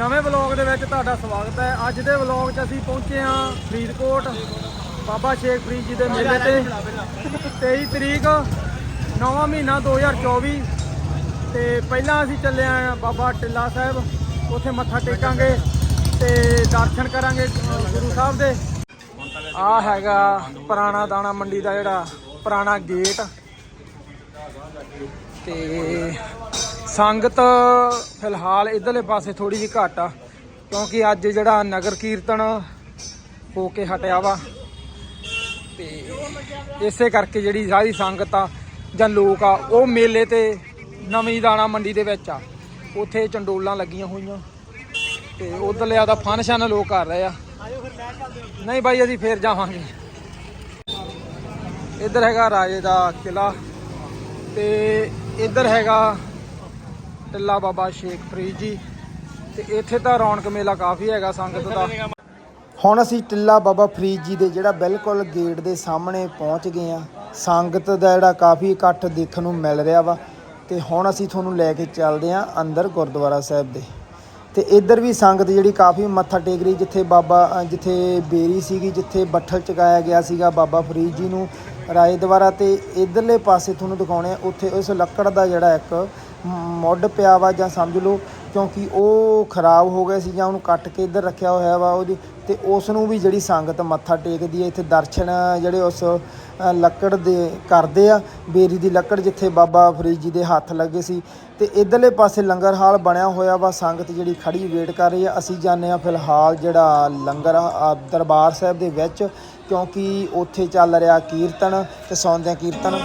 ਨਵੇਂ ਵਲੌਗ ਦੇ ਵਿੱਚ ਤੁਹਾਡਾ ਸਵਾਗਤ ਹੈ। ਅੱਜ ਦੇ ਵਲੌਗ 'ਚ ਅਸੀਂ ਪਹੁੰਚੇ ਹਾਂ ਫਰੀਦਕੋਟ। ਬਾਬਾ ਸ਼ੇਖ ਫਰੀਦ ਜੀ ਦੇ ਮੇਲੇ ਤੇ। 23 ਤਰੀਕ, ਨਵਾਂ ਮਹੀਨਾ 2024 ਤੇ ਪਹਿਲਾਂ ਅਸੀਂ ਚੱਲੇ ਆਂ ਬਾਬਾ ਟਿੱਲਾ ਸਾਹਿਬ। ਉੱਥੇ ਮੱਥਾ ਟੇਕਾਂਗੇ ਤੇ ਦਰਸ਼ਨ ਕਰਾਂਗੇ ਗੁਰੂ ਸਾਹਿਬ ਦੇ। ਆ ਹੈਗਾ ਪੁਰਾਣਾ ਦਾਣਾ ਮੰਡੀ ਦਾ ਜਿਹੜਾ ਪੁਰਾਣਾ ਗੇਟ। ਤੇ ਸੰਗਤ ਫਿਲਹਾਲ ਇਧਰਲੇ ਪਾਸੇ ਥੋੜੀ ਜਿਹੀ ਘੱਟ ਆ, ਕਿਉਂਕਿ ਅੱਜ ਜਿਹੜਾ ਨਗਰ ਕੀਰਤਨ ਹੋ ਕੇ ਹਟਿਆ ਵਾ। ਤੇ ਇਸੇ ਕਰਕੇ ਜਿਹੜੀ ਸਾਰੀ ਸੰਗਤ ਆ, ਜਾਂ ਲੋਕ ਆ, ਉਹ ਮੇਲੇ ਤੇ ਨਵੀਂ ਦਾਣਾ ਮੰਡੀ ਦੇ ਵਿੱਚ ਆ। ਉੱਥੇ ਚੰਡੋਲਾਂ ਲੱਗੀਆਂ ਹੋਈਆਂ। ਤੇ ਉਧਰਲੇ ਦਾ ਫਨ ਲੋਕ ਕਰ ਰਹੇ ਆ। ਨਹੀਂ ਬਾਈ, ਅਸੀਂ ਫੇਰ ਜਾਵਾਂਗੇ। ਇੱਧਰ ਹੈਗਾ ਰਾਜੇ ਦਾ ਕਿਲਾ ਤੇ ਇੱਧਰ ਹੈਗਾ ਟਿੱਲਾ ਬਾਬਾ ਸ਼ੇਖ ਫਰੀਦ ਜੀ। ਤੇ ਇੱਥੇ ਤਾਂ ਰੌਣਕ ਮੇਲਾ ਕਾਫੀ ਹੈਗਾ ਸੰਗਤ ਦਾ। ਹੁਣ ਅਸੀਂ ਟਿੱਲਾ ਬਾਬਾ ਫਰੀਦ ਜੀ ਦੇ ਜਿਹੜਾ ਬਿਲਕੁਲ ਗੇਟ ਦੇ ਸਾਹਮਣੇ ਪਹੁੰਚ ਗਏ ਆ ਸੰਗਤ ਦਾ ਜਿਹੜਾ ਕਾਫੀ ਇਕੱਠ ਦੇਖਣ ਨੂੰ ਮਿਲ ਰਿਹਾ ਵਾ। ਤੇ ਹੁਣ ਅਸੀਂ ਤੁਹਾਨੂੰ ਲੈ ਕੇ ਚੱਲਦੇ ਆ ਅੰਦਰ ਗੁਰਦੁਆਰਾ ਸਾਹਿਬ ਦੇ। ਤੇ ਇੱਧਰ ਵੀ ਸੰਗਤ ਜਿਹੜੀ ਕਾਫੀ ਮੱਥਾ ਟੇਕ ਰਹੀ, ਜਿੱਥੇ ਬਾਬਾ ਜਿੱਥੇ ਬੇਰੀ ਸੀਗੀ, ਜਿੱਥੇ ਬੱਠਲ ਚਕਾਇਆ ਗਿਆ ਸੀਗਾ ਬਾਬਾ ਫਰੀਦ ਜੀ ਨੂੰ ਰਾਏ ਦੁਆਰਾ ਤੇ ਇਧਰਲੇ ਪਾਸੇ ਤੁਹਾਨੂੰ ਦਿਖਾਉਣੇ ਉੱਥੇ ਉਸ ਲੱਕੜ ਦਾ ਜਿਹੜਾ ਇੱਕ ਮੁੱਢ ਪਿਆ ਵਾ ਜਾਂ ਸਮਝ ਲਓ, ਕਿਉਂਕਿ ਉਹ ਖਰਾਬ ਹੋ ਗਿਆ ਸੀ ਜਾਂ ਉਹਨੂੰ ਕੱਟ ਕੇ ਇੱਧਰ ਰੱਖਿਆ ਹੋਇਆ ਵਾ ਉਹਦੀ, ਤੇ ਉਸ ਨੂੰ ਵੀ ਜਿਹੜੀ ਸੰਗਤ ਮੱਥਾ ਟੇਕਦੀ ਹੈ ਇੱਥੇ ਦਰਸ਼ਨ ਜਿਹੜੇ ਉਸ ਲੱਕੜ ਦੇ ਕਰਦੇ ਆ, ਬੇਰੀ ਦੀ ਲੱਕੜ ਜਿੱਥੇ ਬਾਬਾ ਫਰੀਦ ਜੀ ਦੇ ਹੱਥ ਲੱਗੇ ਸੀ, ਤੇ ਇਧਰਲੇ ਪਾਸੇ ਲੰਗਰ ਹਾਲ ਬਣਿਆ ਹੋਇਆ ਵਾ, ਸੰਗਤ ਜਿਹੜੀ ਖੜੀ ਵੇਟ ਕਰ ਰਹੀ ਆ, ਅਸੀਂ ਜਾਂਦੇ ਆ ਫਿਲਹਾਲ ਜਿਹੜਾ ਲੰਗਰ ਦਰਬਾਰ ਸਾਹਿਬ ਦੇ ਵਿੱਚ, ਕਿਉਂਕਿ ਉੱਥੇ ਚੱਲ ਰਿਹਾ ਕੀਰਤਨ, ਤੇ ਸੌਂਦਿਆਂ ਕੀਰਤਨ।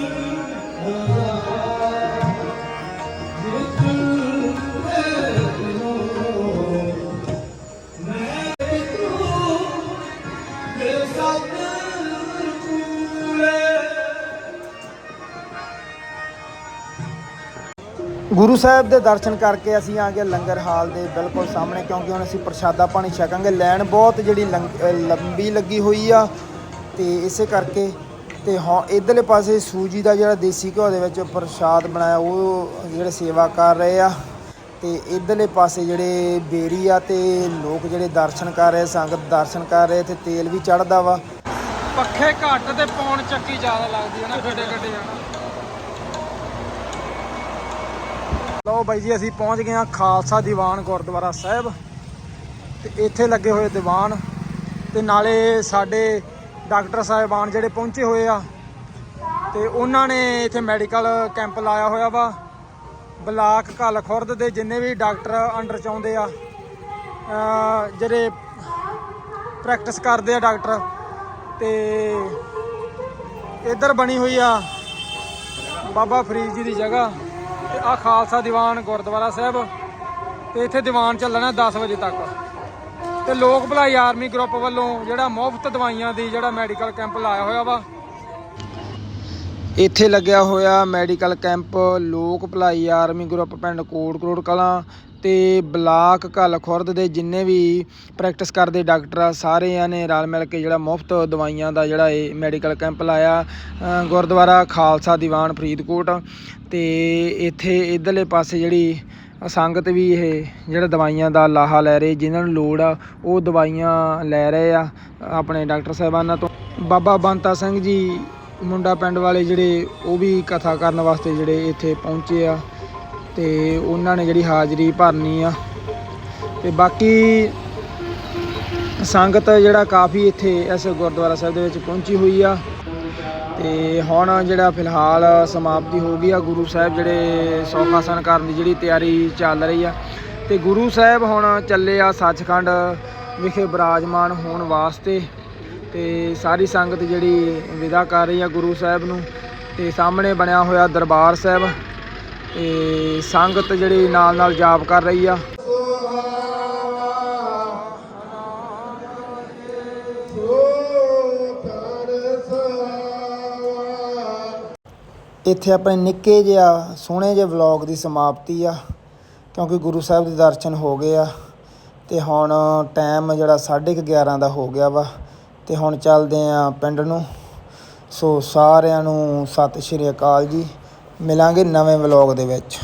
ਗੁਰੂ ਸਾਹਿਬ ਦੇ ਦਰਸ਼ਨ ਕਰਕੇ ਅਸੀਂ ਆ ਗਏ ਲੰਗਰ ਹਾਲ ਦੇ ਬਿਲਕੁਲ ਸਾਹਮਣੇ, ਕਿਉਂਕਿ ਹੁਣ ਅਸੀਂ ਪ੍ਰਸ਼ਾਦਾ ਪਾਣੀ ਛਕਾਂਗੇ। ਲਾਈਨ ਬਹੁਤ ਜਿਹੜੀ ਲੰਗ- ਲੰਬੀ ਲੱਗੀ ਹੋਈ ਆ, ਤੇ ਇਸੇ ਕਰਕੇ, ਤੇ ਹਾਂ, ਇਧਰਲੇ ਪਾਸੇ ਸੂਜੀ ਦਾ ਜਿਹੜਾ ਦੇਸੀ ਘਿਓ ਦੇ ਵਿੱਚ ਪ੍ਰਸ਼ਾਦ ਬਣਾਇਆ, ਉਹ ਜਿਹੜੇ ਸੇਵਾ ਕਰ ਰਹੇ ਆ। ਤੇ ਇਧਰਲੇ ਪਾਸੇ ਜਿਹੜੇ ਬੇਰੀ ਆ, ਤੇ ਲੋਕ ਜਿਹੜੇ ਦਰਸ਼ਨ ਕਰ ਰਹੇ, ਸੰਗਤ ਦਰਸ਼ਨ ਕਰ ਰਹੇ, ਤੇ ਤੇਲ ਵੀ ਚੜਦਾ ਵਾ। ਪੱਖੇ ਘੱਟ ਤੇ ਪੌਣ ਚੱਕੀ ਜ਼ਿਆਦਾ ਲੱਗਦੀ ਹੈ ਨਾ ਗੱਡੇ ਗੱਡੇ ਜਾਣਾ ਲਓ ਬਾਈ ਜੀ, ਅਸੀਂ ਪਹੁੰਚ ਗਏ ਹਾਂ ਖਾਲਸਾ ਦੀਵਾਨ ਗੁਰਦੁਆਰਾ ਸਾਹਿਬ। ਤੇ ਇੱਥੇ ਲੱਗੇ ਹੋਏ ਦੀਵਾਨ। ਤੇ ਨਾਲੇ ਸਾਡੇ ਡਾਕਟਰ ਸਾਹਿਬਾਨ ਜਿਹੜੇ ਪਹੁੰਚੇ ਹੋਏ ਆ, ਤੇ ਉਹਨਾਂ ਨੇ ਇੱਥੇ ਮੈਡੀਕਲ ਕੈਂਪ ਲਾਇਆ ਹੋਇਆ ਵਾ। ਬਲਾਕ ਘੱਲ ਖੁਰਦ ਦੇ ਜਿੰਨੇ ਵੀ ਡਾਕਟਰ ਅੰਡਰ ਚ ਆ ਜਿਹੜੇ ਪ੍ਰੈਕਟਿਸ ਕਰਦੇ ਆ ਡਾਕਟਰ, ਤੇ ਇੱਧਰ ਬਣੀ ਹੋਈ ਆ ਬਾਬਾ ਫਰੀਦ ਜੀ ਦੀ ਜਗ੍ਹਾ। ਆ ਖਾਲਸਾ ਦੀਵਾਨ ਗੁਰਦੁਆਰਾ ਸਾਹਿਬ ਤੇ ਇੱਥੇ ਦੀਵਾਨ ਚੱਲਣਾ 10 ਵਜੇ ਤੱਕ। ਤੇ ਲੋਕ ਭਲਾਈ ਆਰਮੀ ਗਰੁੱਪ ਵੱਲੋਂ ਜਿਹੜਾ ਮੁਫਤ ਦਵਾਈਆਂ ਦੀ ਜਿਹੜਾ ਮੈਡੀਕਲ ਕੈਂਪ ਲਾਇਆ ਹੋਇਆ ਵਾ। ਇੱਥੇ ਲੱਗਿਆ ਹੋਇਆ ਮੈਡੀਕਲ ਕੈਂਪ ਲੋਕ ਭਲਾਈ ਆਰਮੀ ਗਰੁੱਪ ਪਿੰਡ ਕੋਟ ਕਰੋੜ ਕਲਾਂ ਤੇ ਬਲਾਕ ਘੱਲ ਖੁਰਦ ਦੇ ਜਿੰਨੇ ਵੀ ਪ੍ਰੈਕਟਿਸ ਕਰਦੇ ਡਾਕਟਰ ਆ, ਸਾਰਿਆਂ ਨੇ ਰਲ ਮਿਲ ਕੇ ਜਿਹੜਾ ਮੁਫਤ ਦਵਾਈਆਂ ਦਾ ਜਿਹੜਾ ਇਹ ਮੈਡੀਕਲ ਕੈਂਪ ਲਾਇਆ ਗੁਰਦੁਆਰਾ ਖਾਲਸਾ ਦੀਵਾਨ ਫਰੀਦਕੋਟ ਤੇ ਇੱਥੇ ਇਧਰਲੇ ਪਾਸੇ ਜਿਹੜੀ ਸੰਗਤ ਵੀ ਇਹ ਜਿਹੜਾ ਦਵਾਈਆਂ ਦਾ ਲਾਹਾ ਲੈ ਰਹੇ, ਜਿਨ੍ਹਾਂ ਨੂੰ ਲੋੜ ਆ, ਉਹ ਦਵਾਈਆਂ ਲੈ ਰਹੇ ਆ ਆਪਣੇ ਡਾਕਟਰ ਸਾਹਿਬਾਨਾਂ ਤੋਂ। ਬਾਬਾ ਬੰਤਾ ਸਿੰਘ ਜੀ ਮੁੰਡਾ ਪਿੰਡ ਵਾਲੇ ਜਿਹੜੇ, ਉਹ ਵੀ ਕਥਾ ਕਰਨ ਵਾਸਤੇ ਜਿਹੜੇ ਇੱਥੇ ਪਹੁੰਚੇ ਆ। ਤੇ ਉਹਨਾਂ ਨੇ ਜਿਹੜੀ ਹਾਜ਼ਰੀ ਭਰਨੀ ਆ। ਤੇ ਬਾਕੀ ਸੰਗਤ ਜਿਹੜਾ ਕਾਫੀ ਇੱਥੇ ਇਸ ਗੁਰਦੁਆਰਾ ਸਾਹਿਬ ਦੇ ਵਿੱਚ ਪਹੁੰਚੀ ਹੋਈ ਆ। ਤੇ ਹੁਣ ਜਿਹੜਾ ਫਿਲਹਾਲ ਸਮਾਪਤੀ ਹੋ ਗਈ ਆ, ਗੁਰੂ ਸਾਹਿਬ ਜਿਹੜੇ ਸੌਖਾਸਨ ਕਰਨ ਦੀ ਜਿਹੜੀ ਤਿਆਰੀ ਚੱਲ ਰਹੀ ਆ। ਤੇ ਗੁਰੂ ਸਾਹਿਬ ਹੁਣ ਚੱਲੇ ਆ ਸੱਚਖੰਡ ਵਿਖੇ ਬਿਰਾਜਮਾਨ ਹੋਣ ਵਾਸਤੇ। ਤੇ ਸਾਰੀ ਸੰਗਤ ਜਿਹੜੀ ਵਿਦਾ ਕਰ ਰਹੀ ਆ ਗੁਰੂ ਸਾਹਿਬ ਨੂੰ। ਤੇ ਸਾਹਮਣੇ ਬਣਿਆ ਹੋਇਆ ਦਰਬਾਰ ਸਾਹਿਬ। ਤੇ ਸੰਗਤ ਜਿਹੜੀ ਨਾਲ ਨਾਲ ਜਾਪ ਕਰ ਰਹੀ ਆ। ਇੱਥੇ ਆਪਣੇ ਨਿੱਕੇ ਜਿਹਾ, ਸੋਹਣੇ ਜਿਹੇ ਵਲੌਗ ਦੀ ਸਮਾਪਤੀ ਆ, ਕਿਉਂਕਿ ਗੁਰੂ ਸਾਹਿਬ ਦੇ ਦਰਸ਼ਨ ਹੋ ਗਏ ਆ, ਤੇ ਹੁਣ ਟਾਈਮ ਜਿਹੜਾ 11:30 ਦਾ ਹੋ ਗਿਆ ਵਾ, ਤੇ ਹੁਣ ਚੱਲਦੇ ਆ ਪਿੰਡ ਨੂੰ। ਸੋ ਸਾਰਿਆਂ ਨੂੰ ਸਤਿ ਸ਼੍ਰੀ ਅਕਾਲ ਜੀ। ਮਿਲਾਂਗੇ ਨਵੇਂ ਵਲੌਗ ਦੇ ਵਿੱਚ।